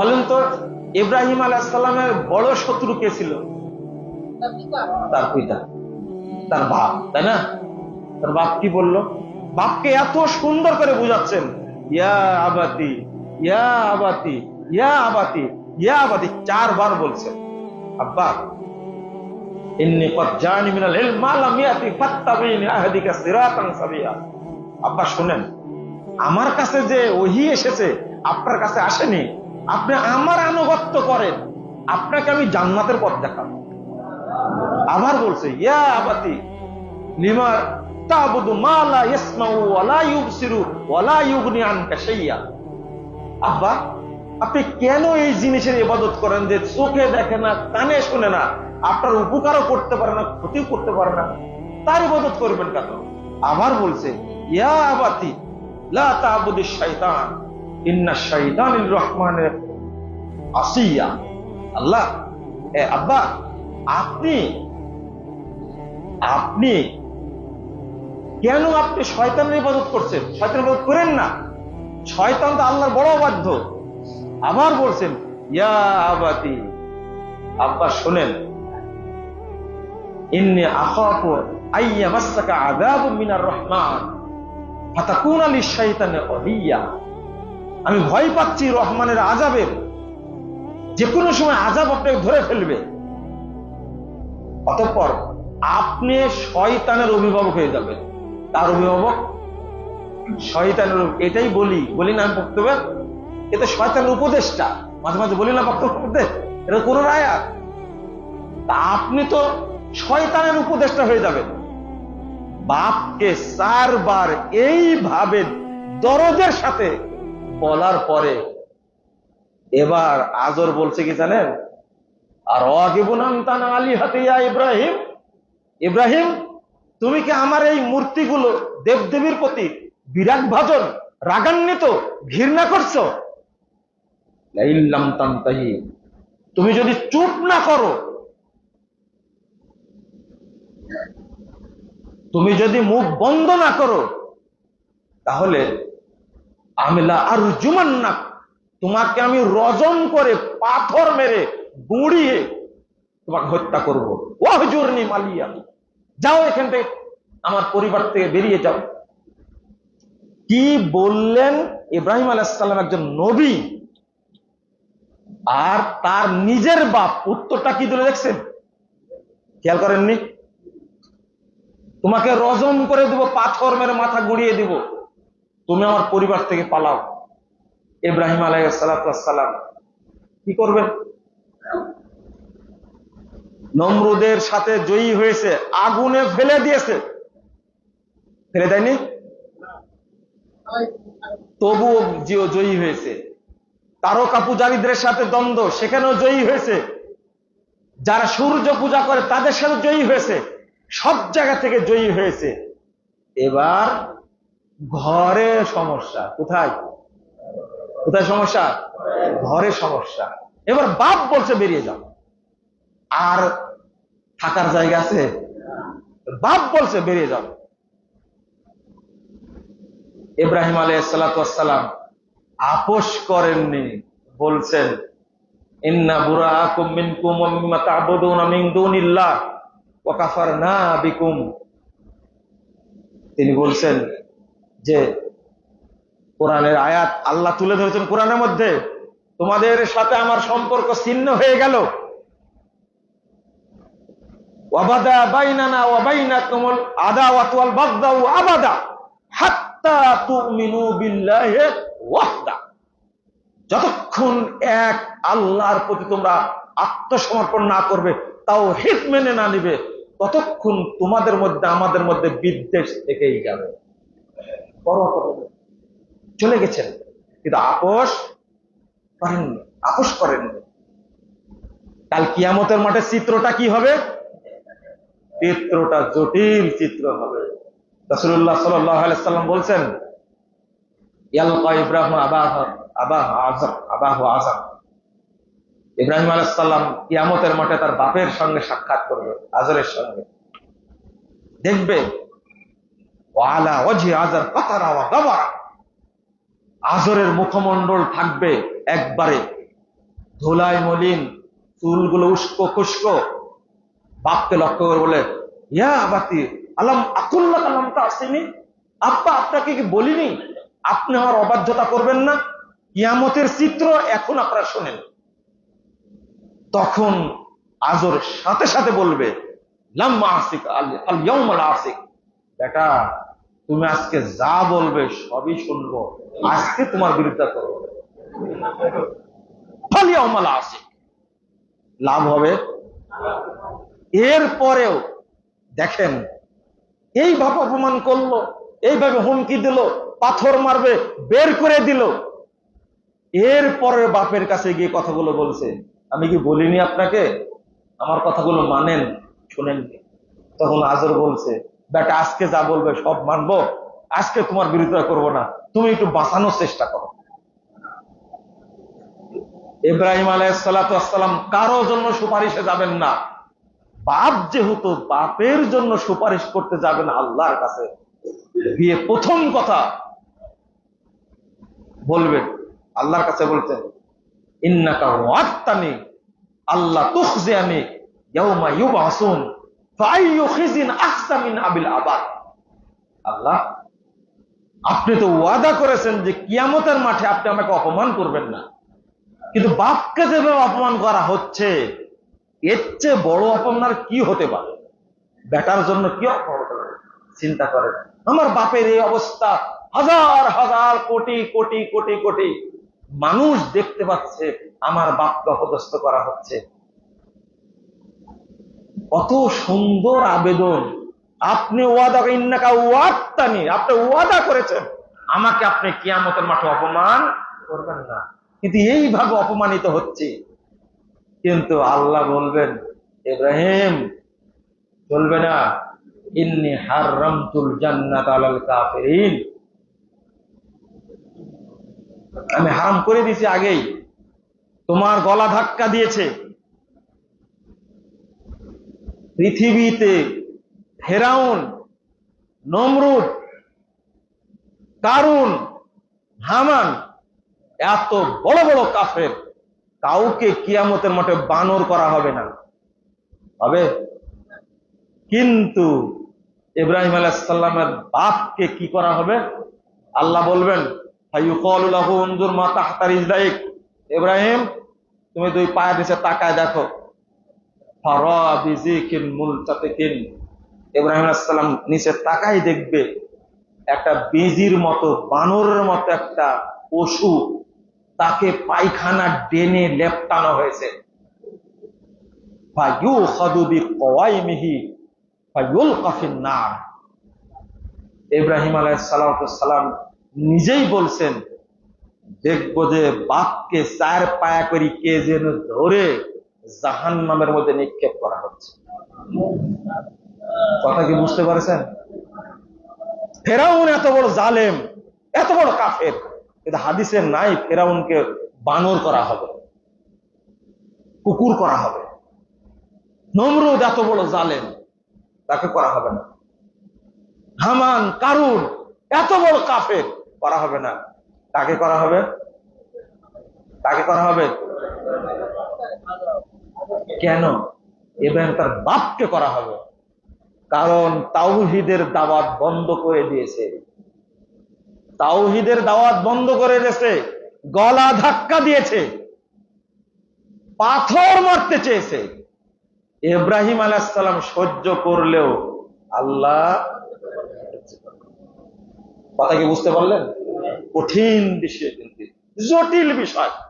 বলেন তো ইব্রাহিম আলাইসাল্লামের বড় শত্রু কে ছিল? তার পিতা। তার বাপ তাই না? তার বাপ কি বলল? বাপকে এত সুন্দর করে বুঝাচ্ছেন। ইয়া আবাতি ইয়া আবাতি ইয়া আবাতি ইয়া আবাতি চারবার বলছেন। আব্বা ইন্নি কদ জানি মিনাল ইলম মা লাম ইয়াতি ফাত্তাবিনি আহদিকা সিরাতান সাবিয়া। আব্বা শুনেন আমার কাছে যে ওহি এসেছে আপনার কাছে আসেনি আপনি আমার আনুগত্য করেন, আপনাকে আমি জান্নাতের পথ দেখাবো। আবার বলছে, ইয়া আবাতি লিমা তাবুদু মা লা ইয়াসমাউ ওয়া লা ইউবসিরু ওয়া লা ইউগনি আনকা শাইয়া। আব্বা, আপনি কেন এই জিনিসের ইবাদত করেন যে চোখে দেখে না, কানে শুনে না? আপনার উপকারও করতে পারে না, ক্ষতিও করতে পারে না। তার ইবাদত করবেন কেন? আবার বলছে, ইয়া আবাতি লা তাবুদু শাইতান, ইন্না শাইতানির রহমানের আসিয়া আল্লাহ আব্বা আপনি আপনি কেন আপনি শয়তানের ইবাদত করছেন? শয়তানের ইবাদত করেন না। শয়তান তো আল্লাহর বড় বাধ্য আবার বলছেন, ইয়া আবাতি আব্বা, শোনেন। ইন্নি আখাফু আইয়া মাসাকা আযাবু মিনার রহমান। ফাতাকুনা লিশ-শাইতানি ওলিয়া আমি ভয় পাচ্ছি রহমানের আজাবের যে কোনো সময় আজাব আপনাকে ধরে ফেলবে। অতঃপর আপনি শয়তানের অভিভাবক হয়ে যাবেন। তার অভিভাবক? শয়তানের এটাই বলি। বলি না বক্তব্য। এটা শয়তানের উপদেশটা মাঝে মাঝে বলি না বক্তব্য। করতে এটা কোন রায়াত তা আপনি তো শয়তানের উপদেশটা হয়ে যাবেন। বাপকে চারবার এইভাবে দরদের সাথে বলার পরে এবার আজর বলছে কি জানেন? আর আলী হাতিয়া ইব্রাহিম। ইব্রাহিম, তুমি কি আমার এই মূর্তিগুলো দেবদেবীর প্রতি বিরাট ভাজন, রাগান্বিত, ঘৃণা করছ? তুমি যদি চুপ না করো, তুমি যদি মুখ বন্ধ না করো, তাহলে আমিলা আর জুমান না তোমাকে আমি রজন করে পাথর মেরে গুঁড়িয়ে তোমাকে হত্যা করব। ওহজুরনি মালিয়া। যাও এখান থেকে, আমার পরিবার থেকে বেরিয়ে যাও। কি বললেন ইব্রাহিম আলাইসাল্লাম একজন নবী? আর তার নিজের বাপ, উত্তরটা কি দিলে দেখছেন? খেয়াল করেননি? তোমাকে রজম করে দিব, পাথর মেরে মাথা গুড়িয়ে দিব। তুমি আমার পরিবার থেকে পালাও। ইব্রাহিম আলাইসালাম কি করবেন? নমরুদের সাথে জয়ী হয়েছে, আগুনে ফেলে দিয়েছে। ফেলে দেয়নি? তবুও জিও জয়ী হয়েছে। তারকা পূজারীদের সাথে দ্বন্দ্ব, সেখানেও জয়ী হয়েছে। যারা সূর্য পূজা করে, তাদের সাথে জয়ী হয়েছে। সব জায়গা থেকে জয়ী হয়েছে। এবার ঘরে সমস্যা, কোথায়? কোথায় সমস্যা? ঘরে সমস্যা। এবার বাপ বলছে, বেরিয়ে যাও। আর থাকার জায়গা আছে? বাপ বলছে, বেরিয়ে যাও। ইব্রাহিম আলাইসালাম আপোষ করেননি। বলছেন, ইন্না বুড়া মিন কাফারনা বিকুম। তিনি বলছেন যে কোরআনের আয়াত আল্লাহ তুলে ধরেছেন কোরআনের মধ্যে। তোমাদের সাথে আমার সম্পর্ক ছিন্ন হয়ে গেল। যতক্ষণ এক আল্লাহর প্রতি তোমরা আত্মসমর্পণ না করবে তাও হিত মেনে না নিবে, ততক্ষণ তোমাদের মধ্যে, আমাদের মধ্যে বিদ্বেষ থেকেই যাবে। বড় চলে গেছেন। কিন্তু আপোষ করেননি আপোষ করেননি। কাল কিয়ামতের মাঠে চিত্রটা কি হবে? চিত্রটা জটিল চিত্র হবে। রসুল্লাহ সাল্লাম বলছেন ইব্রাহিম আবাহ আবাহ আজম আবাহ আজম। ইব্রাহিম আলাইসাল্লাম কিয়ামতের মাঠে তার বাপের সঙ্গে সাক্ষাৎ করবে, আজরের সঙ্গে। দেখবে, ওয়ালা অজি আজর গাবারা আজরের মুখমণ্ডল থাকবে একবারে। ধুলাই, মলিন, চুলগুলো উস্কো, খুস্কো। বাপকে লক্ষ্য করে বলে, ইয়া বাতি আলাম আকুল্লা কালাম তা আসেনি আব্বা, আপনাকে কি বলিনি? আপনি আমার অবাধ্যতা করবেন না? ইয়ামতের চিত্র এখন আপনারা শোনেন। তখন আজর সাথে সাথে বলবে লাম্মা আসিক আল আসিক বেটা তুমি আজকে যা বলবে সবই শুনব। আজকে তোমার বিরুদ্ধে করব। আসিক লাভ হবে। এরপরেও দেখেন এইভাবে অপমান করল, এইভাবে হুমকি দিল, পাথর মারবে, বের করে দিল। এরপরে বাপের কাছে গিয়ে কথাগুলো বলছে, আমি কি বলিনি আপনাকে? আমার কথাগুলো মানেন, শুনেননি? তখন আজর বলছে বেটা আজকে যা বলবে সব মানবো। আজকে তোমার বিরোধিতা করব না। তুমি একটু বাঁচানোর চেষ্টা করো। ইব্রাহিম আলাইসালাম কারও জন্য সুপারিশে যাবেন না। বাপ যেহেতু বাপের জন্য সুপারিশ করতে যাবেন আল্লাহর কাছে, গিয়ে প্রথম কথা বলবেন, আল্লাহর কাছে বলতেন, ইন্নাকা ওয়াত্তানি আল্লাহ তুখজিয়ানি, ইয়াউমা ইউবাসুন। আল্লাহ, আপনি তো ওয়াদা করেছেন যে কিয়ামতের মাঠে আপনি আমাকে অপমান করবেন না। কিন্তু বাপকে যেভাবে অপমান করা হচ্ছে, এর চেয়ে বড় অপমান কি হতে পারে? বেটার জন্য কি অপমান চিন্তা করেন। আমার বাপের এই অবস্থা হাজার হাজার কোটি কোটি কোটি কোটি। মানুষ দেখতে পাচ্ছে আমার বাপকে অপদস্থ করা হচ্ছে। কত সুন্দর আবেদন। আপনি ওয়াদা, ইন্নাকা ওয়াত্তানি আপনি ওয়াদা করেছেন। আমাকে আপনি কিয়ামতের মাঠে অপমান করবেন না। কিন্তু এইভাবে অপমানিত হচ্ছে। কিন্তু আল্লাহ বলবেন, ইব্রাহিম, চলবে না। ইন্নি হারামতুল জান্নাত আলাল কাফিরিন। আমি হারাম করে দিয়েছি আগেই। তোমার গলা ধাক্কা দিয়েছে। পৃথিবীতে ফেরাউন, নমরুদ, কারুন, হামান এত বড় বড় কাফের, কাউকে কিয়ামতের মাঠে বানর করা হবে না। হবে? কিন্তু ইব্রাহিম আলাইসাল্লামের বাপকে কি করা হবে? আল্লাহ বলবেন ইব্রাহিম, তুমি দুই পায়ের নিচে তাকায় দেখো। ইব্রাহিম আসসালাম নিচে তাকাই দেখবে একটা বেজির মতো, বানরের মতো একটা পশু তাকে পায়খানা ডেনে লেপটানো হয়েছে। ইব্রাহিম আলাইসালাম নিজেই বলছেন, দেখব যে বাপকে চার পায়া করি কে যেন ধরে জাহান নামের মধ্যে নিক্ষেপ করা হচ্ছে। কথা কি বুঝতে পারছেন? ফেরাউন এত বড় জালেম, এত বড় কাফের, কিন্তু হাদিসের নাই ফেরাউনকে বানর করা হবে, কুকুর করা হবে। নমরুদ এত বড় জালেম, তাকে করা হবে না। হামান, কারুন এত বড় কাফের, করা হবে না। তাকে করা হবে? তাকে করা হবে? কেন? এবং তার বাপকে করা হবে। কারণ তাওহিদের দাওয়াত বন্ধ করে দিয়েছে। তাওহিদের দাওয়াত বন্ধ করে দিয়েছে। গলা ধাক্কা দিয়েছে। পাথর মারতে চেয়েছে। ইব্রাহিম আলাইসালাম সহ্য করলেও আল্লাহ কথা কি বুঝতে পারলেন? কঠিন বিষয় কিন্তু, জটিল বিষয়।